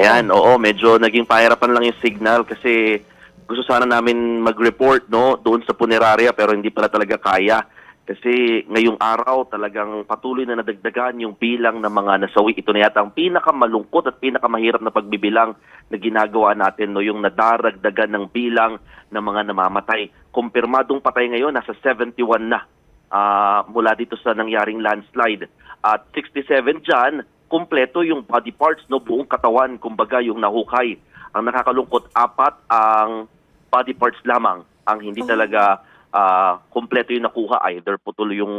Ayan, oo, medyo naging pahirapan lang yung signal kasi gusto sana namin mag-report no doon sa punerarya pero hindi pala talaga kaya. Kasi ngayong araw talagang patuloy na nadagdagan yung bilang ng mga nasawi. Ito na yata ang pinakamalungkot at pinakamahirap na pagbibilang na ginagawa natin no yung nadaragdagan ng bilang ng mga namamatay. Kumpirmadong patay ngayon nasa 71 na ah, mula dito sa nangyaring landslide. At 67 dyan, kumpleto yung body parts, no, buong katawan, kumbaga yung nahukay. Ang nakakalungkot, apat ang body parts lamang ang hindi talaga ah, kumpleto yung nakuha. Either putol yung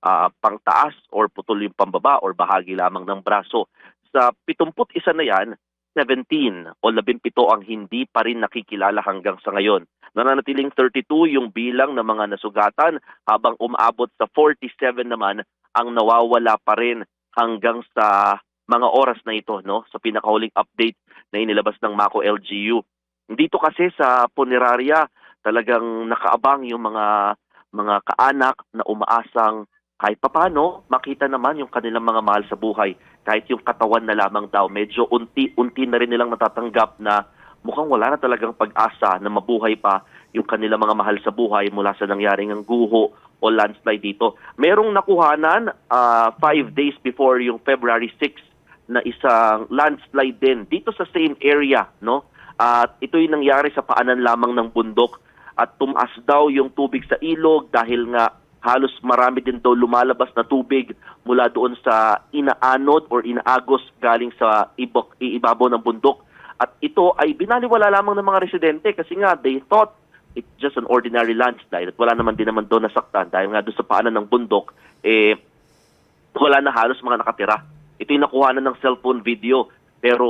ah, pangtaas or putol yung pambaba or bahagi lamang ng braso. Sa 71 na yan, 17 o 17 ang hindi pa rin nakikilala hanggang sa ngayon. Nananatiling 32 yung bilang ng mga nasugatan habang umaabot sa 47 naman ang nawawala pa rin hanggang sa mga oras na ito no sa pinakahuling update na inilabas ng Mako LGU. Dito kasi sa punerarya talagang nakaabang yung mga mga kaanak na umaasang kahit papano makita naman yung kanilang mga mahal sa buhay kahit yung katawan na lamang daw medyo unti-unti na rin nilang natatanggap na mukhang wala na talagang pag-asa na mabuhay pa yung kanilang mga mahal sa buhay mula sa nangyaring ang guho o landslide dito. Merong nakuhanan ah, five days before yung February 6 na isang landslide din dito sa same area, no? At ito yung nangyari sa paanan lamang ng bundok at tumaas daw yung tubig sa ilog dahil nga halos marami din daw lumalabas na tubig mula doon sa inaanod or inaagos galing sa ibok, iibabaw ng bundok. At ito ay binaliwala lamang ng mga residente kasi nga they thought it's just an ordinary landslide at wala naman din naman doon nasaktan dahil nga doon sa paanan ng bundok, eh, wala na halos mga nakatira. Ito yung nakuha na ng cellphone video pero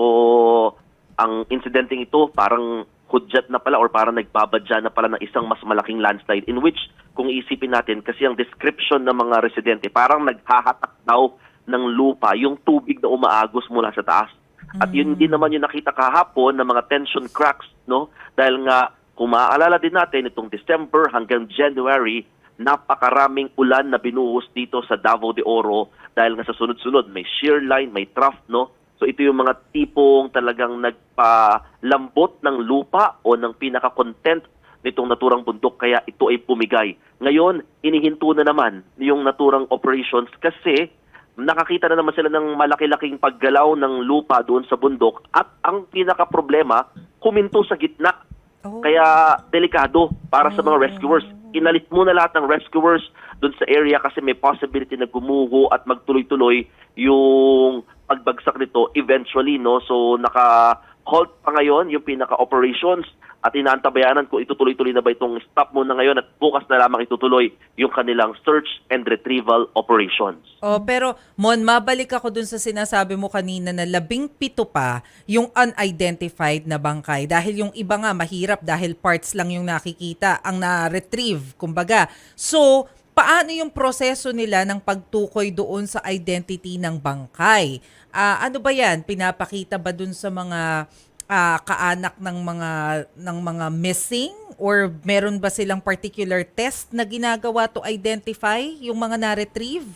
ang insidenteng ito parang hudyat na pala or parang nagbabadya na pala ng isang mas malaking landslide in which kung iisipin natin kasi ang description ng mga residente parang naghahatak daw ng lupa yung tubig na umaagos mula sa taas. At yun din naman yung nakita kahapon ng mga tension cracks, no? Dahil nga, kung maaalala din natin, itong December hanggang January, napakaraming ulan na binuhos dito sa Davao de Oro dahil nga sa sunod-sunod, may shear line, may trough, no? So ito yung mga tipong talagang nagpalambot ng lupa o ng pinaka-content nitong naturang bundok kaya ito ay pumigay. Ngayon, inihinto na naman yung naturang operations kasi nakakita na naman sila ng malaki-laking paggalaw ng lupa doon sa bundok at ang pinaka-problema, kuminto sa gitna. Oh. Kaya delikado para sa mga rescuers. Inalis muna lahat ng rescuers doon sa area kasi may possibility na gumuho at magtuloy-tuloy yung pagbagsak nito eventually no so naka halt pa ngayon yung pinaka operations at inaantabayanan kung itutuloy-tuloy na ba itong stop muna ngayon at bukas na lamang itutuloy yung kanilang search and retrieval operations. Oh, pero Mon, mabalik ako dun sa sinasabi mo kanina na labing pito pa yung unidentified na bangkay dahil yung iba nga mahirap dahil parts lang yung nakikita ang na-retrieve, kumbaga. So, paano yung proseso nila ng pagtukoy doon sa identity ng bangkay? Ah, ano ba yan? Pinapakita ba dun sa mga ah, kaanak ng mga ng mga missing or meron ba silang particular test na ginagawa to identify yung mga na-retrieve?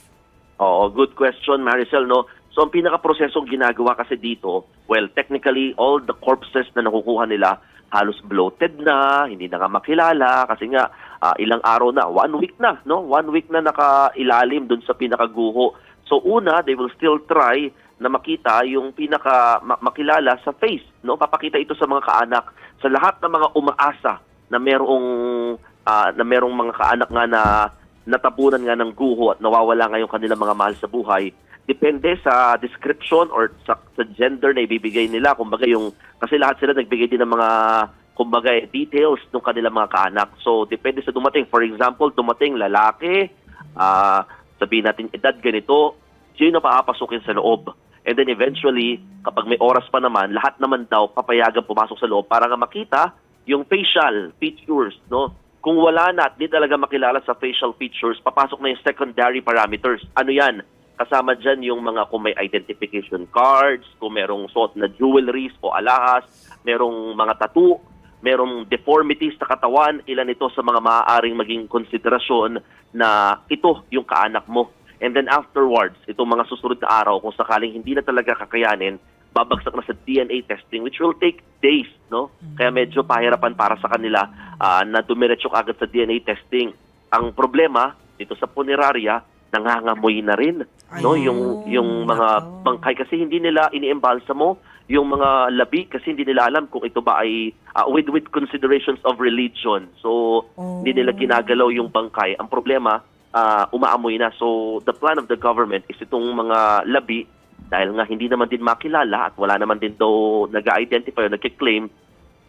Oo, good question Maricel no. So ang pinaka-prosesong ginagawa kasi dito, well technically all the corpses na nakukuha nila halos bloated na, hindi na nga makilala kasi nga ah, ilang araw na, one week na, no? One week na nakailalim dun sa pinakaguho. So una, they will still try na makita yung pinaka ma- makilala sa face, no? Papakita ito sa mga kaanak, sa lahat ng mga umaasa na merong ah, na merong mga kaanak nga na natabunan nga ng guho at nawawala nga yung kanilang mga mahal sa buhay. Depende sa description or sa, sa gender na ibibigay nila. Kumbaga yung, kasi lahat sila nagbigay din ng mga kumbaga eh, details ng kanilang mga kaanak. So depende sa dumating. For example, dumating lalaki, ah sabihin natin edad ganito, sino na papapasukin sa loob. And then eventually, kapag may oras pa naman, lahat naman daw papayagan pumasok sa loob para nga makita yung facial features, no? Kung wala na at di talaga makilala sa facial features, papasok na yung secondary parameters. Ano yan? Kasama dyan yung mga kung may identification cards, kung merong suot na jewelries o alahas, merong mga tattoo, merong deformities sa katawan, ilan ito sa mga maaaring maging konsiderasyon na ito yung kaanak mo. And then afterwards, itong mga susunod na araw, kung sakaling hindi na talaga kakayanin, babagsak na sa DNA testing which will take days, no? Kaya medyo pahirapan para sa kanila ah, na dumiretso agad sa DNA testing. Ang problema dito sa funeraria, nangangamoy na rin, no? Yung yung mga bangkay kasi hindi nila iniembalsa mo yung mga labi kasi hindi nila alam kung ito ba ay ah, with with considerations of religion. So Oh. hindi nila ginagalaw yung bangkay. Ang problema, ah, umaamoy na. So the plan of the government is itong mga labi dahil nga hindi naman din makilala at wala naman din daw nag-identify o nag-claim,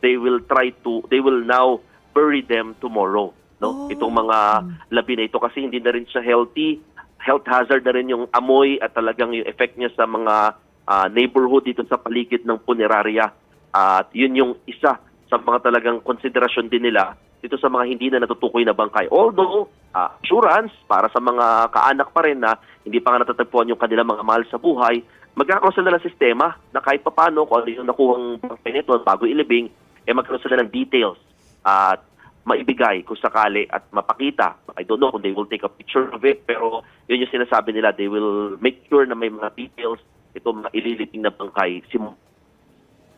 they will try to, they will now bury them tomorrow. No? Oh. Itong mga labi na ito kasi hindi na rin siya healthy. Health hazard na rin yung amoy at talagang yung effect niya sa mga ah, neighborhood dito sa paligid ng punerarya. At yun yung isa sa mga talagang konsiderasyon din nila dito sa mga hindi na natutukoy na bangkay. Although, ah, assurance para sa mga kaanak pa rin na hindi pa nga natatagpuan yung kanilang mga mahal sa buhay, magkakaroon sila ng sistema na kahit papano kung ano yung nakuhang bangkay nito bago ilibing, eh magkaroon sila ng details at maibigay kung sakali at mapakita. I don't know kung they will take a picture of it, pero yun yung sinasabi nila, they will make sure na may mga details ito mga ililibing na bangkay. Sim-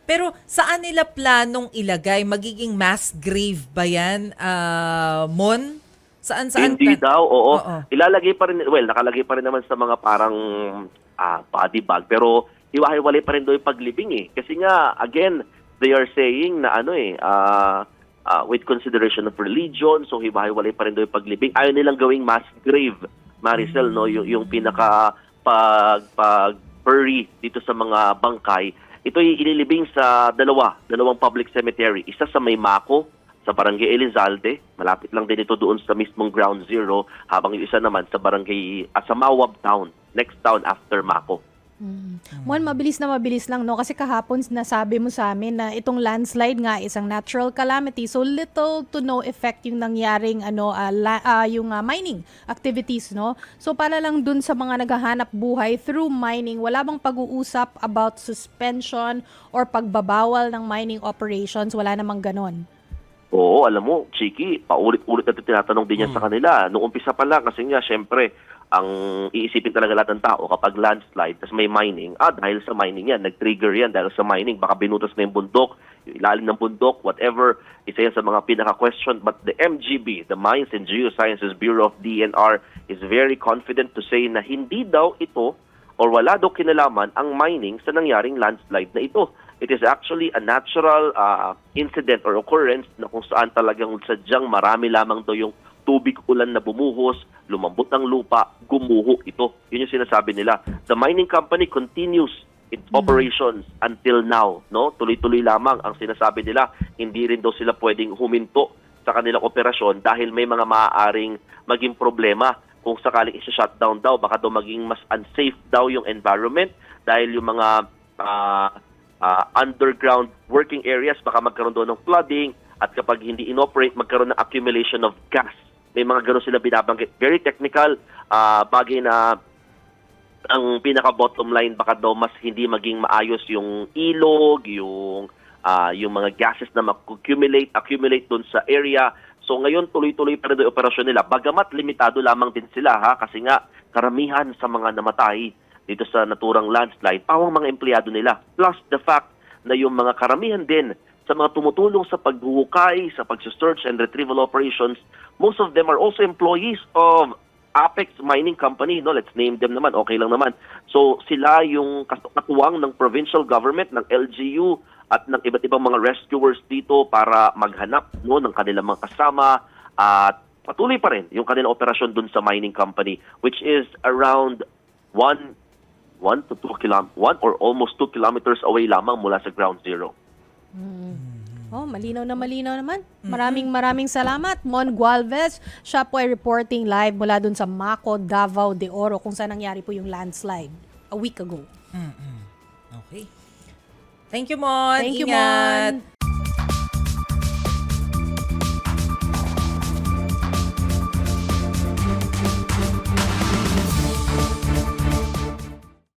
Pero saan nila planong ilagay? Magiging mass grave ba yan, ah, Mon? Saan, saan? Hindi daw, oo. Oo. Ilalagay pa rin, well, nakalagay pa rin naman sa mga parang ah, body bag. Pero hiwa-hiwalay pa rin daw yung paglibing eh. Kasi nga, again, they are saying na ano eh, ah, ah, with consideration of religion, so hiwa-hiwalay pa rin daw yung paglibing. Ayaw nilang gawing mass grave, Maricel, no? Yung, yung pinaka pag, pag bury dito sa mga bangkay. Ito ay inilibing sa dalawa, dalawang public cemetery. Isa sa Maymako, sa Barangay Elizalde. Malapit lang din ito doon sa mismong ground zero. Habang yung isa naman sa Barangay Asamawab Town, next town after Mako. Mm. Mon, mabilis na mabilis lang, no? Kasi kahapon nasabi mo sa amin na itong landslide nga isang natural calamity. So, little to no effect yung nangyaring ano, ah, la- ah, yung ah, mining activities, no? So, para lang dun sa mga naghahanap buhay through mining, wala bang pag-uusap about suspension or pagbabawal ng mining operations? Wala namang ganon. Oo, alam mo, Chiki, paulit-ulit na tinatanong din yan sa kanila. Noong umpisa pa lang, kasi nga, syempre, ang iisipin talaga lahat ng tao kapag landslide, tapos may mining, ah, dahil sa mining yan, nag-trigger yan dahil sa mining, baka binutas na yung bundok, yung ilalim ng bundok, whatever, isa yan sa mga pinaka-question. But the MGB, the Mines and Geosciences Bureau of DNR, is very confident to say na hindi daw ito or wala daw kinalaman ang mining sa nangyaring landslide na ito. It is actually a natural uh, incident or occurrence na kung saan talagang sadyang marami lamang daw yung tubig ulan na bumuhos, lumambot ang lupa, gumuho ito. Yun yung sinasabi nila. The mining company continues its operations until now. No? Tuloy-tuloy lamang ang sinasabi nila. Hindi rin daw sila pwedeng huminto sa kanilang operasyon dahil may mga maaaring maging problema kung sakaling isa-shutdown daw, baka daw maging mas unsafe daw yung environment dahil yung mga ah, ah, underground working areas baka magkaroon daw ng flooding at kapag hindi inoperate magkaroon ng accumulation of gas. May mga ganun sila binabanggit. Very technical, ah, bagay na ang pinaka bottom line baka daw mas hindi maging maayos yung ilog, yung ah, yung mga gases na mag-accumulate accumulate doon sa area. So ngayon tuloy-tuloy pa rin yung operasyon nila. Bagamat limitado lamang din sila ha kasi nga karamihan sa mga namatay dito sa naturang landslide pawang mga empleyado nila. Plus the fact na yung mga karamihan din sa mga tumutulong sa paghuhukay, sa pag-search and retrieval operations, most of them are also employees of Apex Mining Company, no? Let's name them naman, okay lang naman. So sila yung katuwang ng provincial government, ng LGU at ng iba't ibang mga rescuers dito para maghanap no ng kanilang mga kasama at patuloy pa rin yung kanilang operasyon dun sa mining company which is around one one to two kilom one or almost two kilometers away lamang mula sa ground zero. Oh, malinaw na malinaw naman. Maraming maraming salamat. Mon Gualvez, siya po ay reporting live mula dun sa Maco, Davao de Oro kung saan nangyari po yung landslide a week ago. Okay. Thank you, Mon. Thank you, Ingat. Mon.